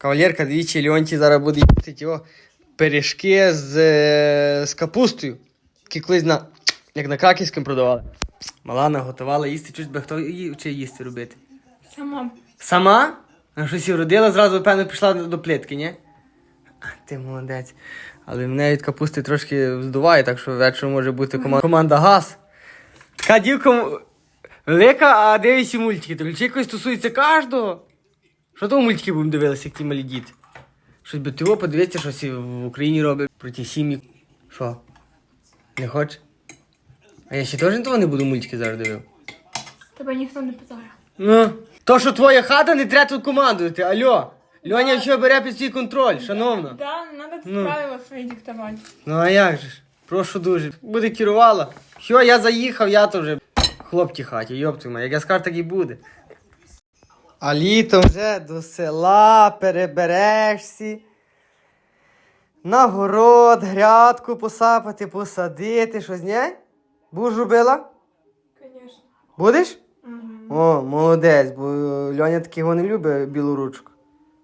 Кавалерка, двічі Леонтій зараз буде їсти його пиріжки з, е, з капустою. Які колись на, як на Краківському продавали. Малана готувала їсти, чуть би хто її вчив їсти робити. Сама. Сама? А щось і родила, зразу, певно, пішла до плитки, ні? А, ти молодець. Але мене від капусти трошки здуває, так що вечором може бути команда, команда газ. Така дівка велика, а дивишся мультики. То ключі якось стосується кожного. Що то мультики будемо дивилися, як ті малі діти? Щось би того подивитися, щось і в Україні роблять про ті сім'ї. Що? Не хочеш? А я ще теж того не буду мультики зараз дивив. Тебе ніхто не питає. Ну, то, що твоя хата, не треба тут командувати. Алло. Льоня що бере під свій контроль, шановна. Да, не треба Ну. правила свої диктувати. Ну а як же ж? Прошу дуже. Буде керувала. Що, я заїхав, я то вже хлоп ті хаті, йопту як я скажу, так і буде. А літом вже до села переберешся. На город, грядку посапати, посадити, щось, ні? Будеш робила? Звісно. Будеш? Угу. О, молодець, бо Льоня такого не любить білу ручку.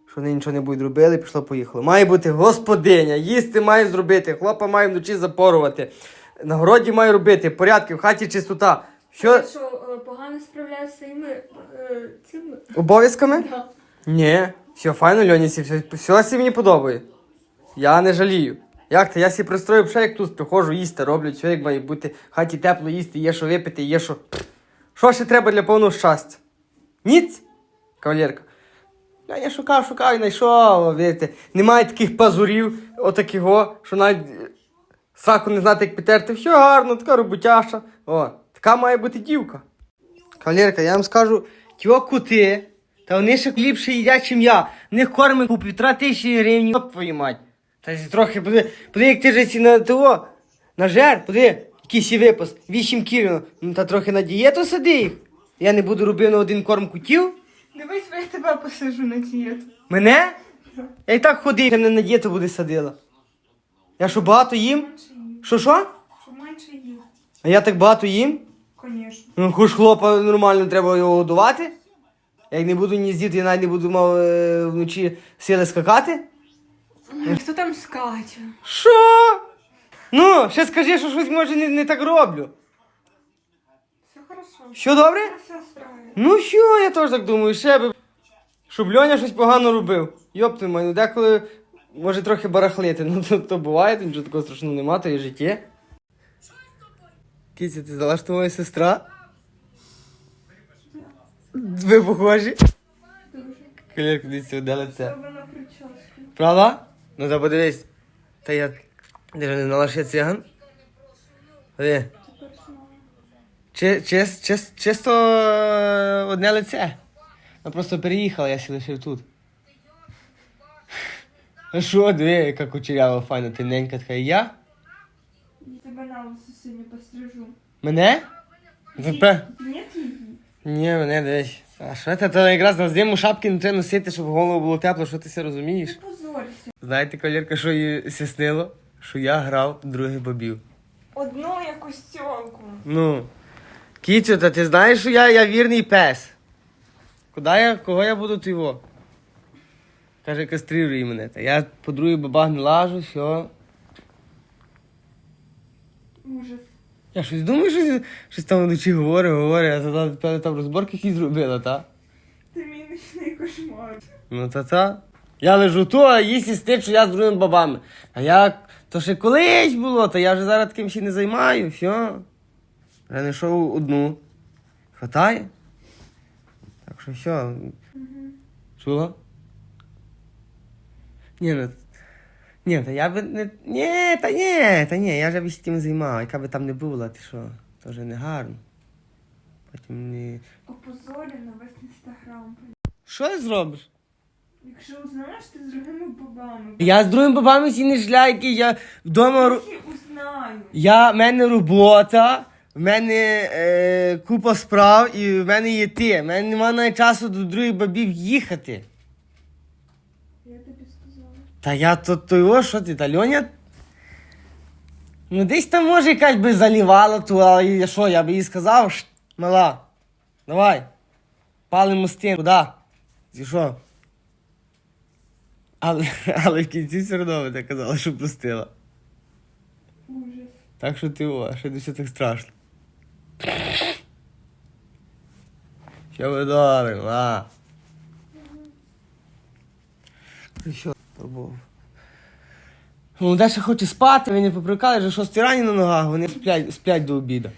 Що вони нічого не будуть робили, пішло поїхало. Має бути господиня, їсти має зробити, хлопа має вночі запорувати. На городі має робити, порядки, в хаті чистота. Що що, погано справляєшся своїми е, цими? обов'язками? Да. Ні, все файно, Льоні, сі, все, все сі мені подобає. Я не жалію. Як то? Я сі пристрою, вже як тут приходжу, їсти роблю, все як має бути, в хаті тепло їсти, є що випити, є що. Що ще треба для повного щастя? Ніц? Кавалерка. Я, я шукав, шукав і знайшов, вірите. Немає таких пазурів, отакого, що навіть е, сраку не знати, як підтерти. Все гарно, така роботяша. О, така має бути дівка. Кавалерка, я вам скажу, тьо кути, та вони ще ліпше їдять, чим я. В них корми по півтора тисячі гривень, оп твою мать. Та трохи, поди, поди, як ти ж ці на того, на жер, поди, якийсь і випас, 8 кіло, ну та трохи на дієту сади їх. Я не буду робити на один корм кутів. Дивись, бо я тебе посажу на дієту. Мене? Я і так ходив, я мене на дієту буде садила. Я що багато їм? Їв. Що що? Менше їв. А я так багато їм? Звісно. Ну, хоч хлопа нормально треба його годувати. Як не буду ні здіти, я навіть не буду мав е, вночі сили скакати. Хто там скаче? Що? Ну, ще скажи, що щось може не, не так роблю. Все хорошо. Що добре? Все. Ну що, я теж так думаю, ще би. Щоб Льоня щось погано робив. Йоп ти ну деколи може трохи барахлити. Ну то, то буває, то нічого такого страшного нема, то є життя. Кіця, ти знала, що моя сестра? Ви похожі? Тебе на прическу. Правда? Ну та подивись. Та я. Де не знала, що я циган? Диви. Чи, чис, чис, чисто е, одне лице. Вона просто переїхала, я сі лишив тут. А що, диви, яка кучерява файна, тиненька така і я? Лысо сьогодні пострижу. Мене? Ви пе- Ні, її. Ні, мене дивись. А що це, то якраз на зиму шапки не треба носити, щоб голову було тепло, що ти все розумієш? Не позорься. Знаєте, колірка, що їй сіснило? Що я грав других бобів. Одну якусь тьолку. Ну, Кіцю, та ти знаєш, що я, я вірний пес. Куди я, кого я буду то? Каже, кастрируй мене. Та я по другій бабах не лажу, все. Ужас. Я щось думаю, що щось там вночі говорю, говорю, а тоді певно, там розборки якісь зробила, та? Ти мій нічний кошмар. Ну та та. Я лежу ту, а їсть і стить, що я з другими бабами. А я, то ще колись було, та я вже зараз таким ще не займаю, все. Я знайшов одну. Хватає. Так що все. Чула? Ні, ну. Ні, та я би не. Ні, та ні, та ні, я вже б тим займав. Яка би там не була, ти що? То вже не гарно. Потім не. Опозорена весь інстаграм. Що ти зробиш? Якщо узнаєш, ти з другими бабами. Я з другими бабами сі не жляйки, я вдома. ру- Я узнаю. Я, в мене робота, в мене е, купа справ і в мене є ти. В мене немає навіть часу до других бабів їхати. Я тобі. Та я то його, що ти, та Льоня? Ну десь там може якась би залівала ту, але я що, я би їй сказав, «Шт, мала, давай, палимо стін, куди? Ти що? Але, але в кінці все одно вона казала, що простила. Ужас. Так що ти о, що ти все так страшно. Що ви добре, а? Ну що, побув. Ну, Даша хоче спати, вони поприкали, вже шостій рані на ногах, вони сплять, сплять до обіду.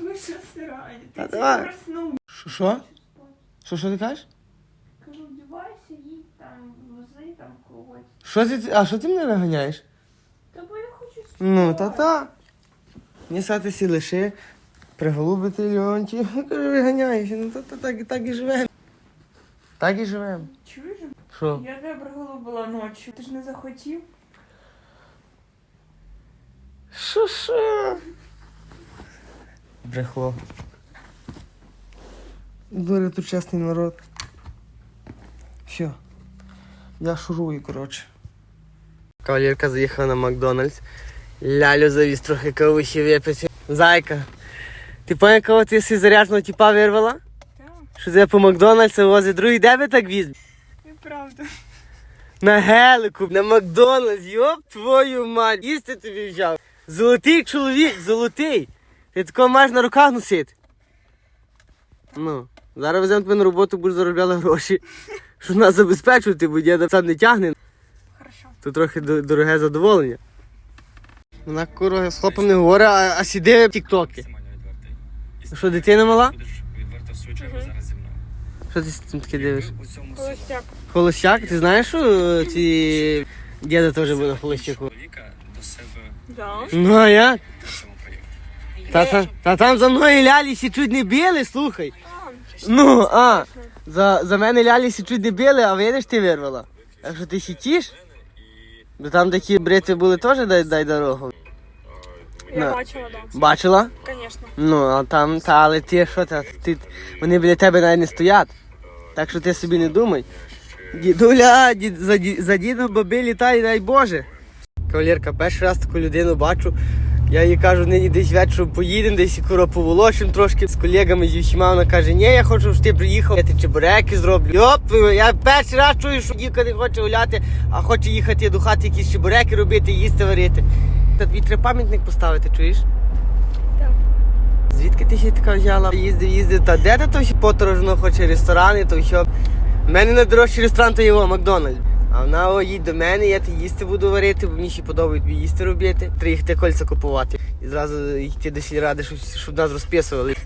Ви що сирані? Та Ти проснув. Що, що? Що, ти кажеш? Кажу, вдівайся, їдь там, вози там когось. Що ти, а що ти мене виганяєш? Та бо я хочу спати. Ну, та-та. Не сатися лише, приголубити Леонті. Кажу, виганяєшся, ну то, так, так і живемо. Так і живемо. Чуєш? Що? Я тебе приголубила ночі. Ти ж не захотів? Що, що? Брехло. Дуже тут чесний народ. Все. Я шурую, коротше. Кавалерка заїхала на Макдональдс. Лялю завіз трохи кавухи випити. Зайка. Ти пам'ятаєш, кого ти си зарядженого тіпа вирвала? Так, Що це по Макдональдсу возить другий де би так віз? Неправда. На гелику, на Макдональдс, йоп твою мать, їсти тобі взяв. Золотий чоловік, золотий. Ти такого маєш на руках носити. Ну, зараз веземо тебе на роботу, будеш заробляла гроші. Щоб нас забезпечувати, бо діда сам не тягне. Хорошо. То трохи до- дороге задоволення. Вона курва з хлопом не говорить, а, а сіде в тіктоки. Максимально відвертий. Що, дитина мала? Будеш відверто в свою чергу зараз зі мною. Що ти з цим таке дивиш? Ви у цьому селі Холостяк. Холостяк, ти знаєш, що е, ці діда теж був на холостяку? до себе Да. Ну а як? проєкті. Та, та, та там за мною лялі сі чуть не били, слухай. Ну, а, за, за мене лялі сі чуть не били, а видиш, ти вирвала. А що ти сітіш? Бо там такі брити були теж дай, дай дорогу. Я На. бачила, да. Бачила? Конечно. Ну, а там, та, але ти що та, ти, вони біля тебе навіть не стоять. Так що ти собі не думай. Дідуля, дід, за, ді- за дідом баби літай, дай Боже. Кавалерка, перший раз таку людину бачу. Я їй кажу, нині десь вечором поїдемо, десь поволочим трошки з колегами зі всіма. Вона каже, ні, я хочу, щоб ти приїхав, я ти чебуреки зроблю. Йоп, я перший раз чую, що дівка не хоче гуляти, а хоче їхати до хати якісь чебуреки робити, їсти варити. Та тобі треба пам'ятник поставити, чуєш? Так. Звідки ти ще така взяла? Їздив, їздив, та де ти то ще подорожно хоче ресторани, то що. У мене найдорожчий ресторан то його Макдональдс. А вона о, їдь до мене, я ти їсти буду варити, бо мені ще подобається їсти робити. Треба їхати кольця купувати. І зразу йти до сільради, щоб, щоб нас розписували.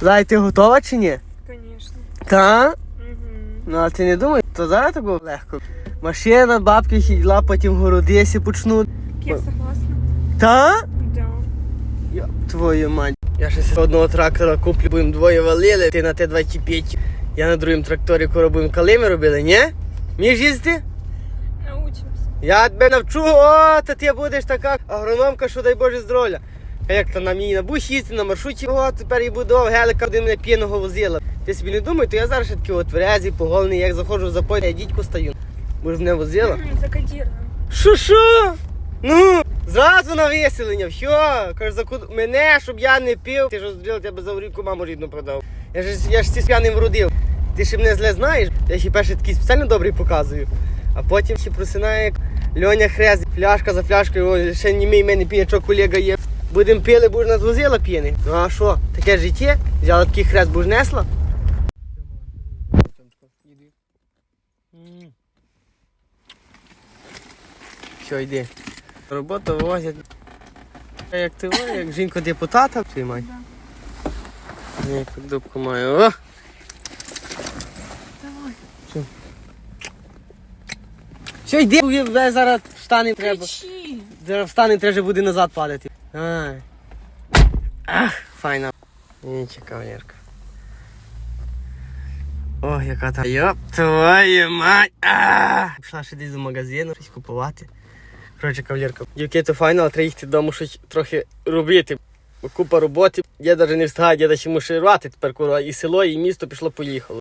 Зай, ти готова чи ні? Конечно. Та? Угу. Ну а ти не думай, то зараз так було легко. Машина, бабки сідла, потім городисі почнуть. Я согласна. Та? Да. Я твою мать. Я ще одного трактора куплю, будемо двоє валили, ти на Т-25. Я на другому тракторі коро будемо калими робили, ні? Між їздити? Научимся. Я тебе навчу, о, та ти будеш така агрономка, що дай Боже здоров'я. А як то на мені на бусі їсти, на маршруті, о, тепер і буду гелика, куди мене п'яного возила. Ти собі не думай, то я зараз ще такий от тверезий, поголений, як заходжу в запой, я дідько стаю. Бо ж мене возила. Закодируем. Що що? Ну, зразу на виселення, все. Каже, закуд... мене, щоб я не пив. Ти ж здріл, тебе за горівку маму рідну продав. Я ж я ж ці п'яним вродив. Ти ще мене зле знаєш, я ще перший такий спеціально добрий показую. А потім ще просинає Льоня Хрест, пляшка за пляшкою, ще не мій мене п'є, що колега є. Будем пили, будеш нас возила п'яний. Ну а що, таке життя? Взяла такий хрест, будеш несла? Що, йди. Роботу возять. Як ти як жінка депутата приймай. Яку дубку маю. О! Давай. Що йди, бо зараз встане треба. Кричи. Зараз встане, треба буде назад падати. Ай. Ах, файна. Нічі, кавалерка. Ох, яка та. Йоп, твою мать. А! Пішла ще десь до магазину, щось купувати. Коротше, кавалерка. Дівки, то файно, але треба їхати додому щось трохи робити. Бо Купа роботи. Я навіть не встигаю, я ще мушу рвати тепер курва. І село, і місто пішло поїхало.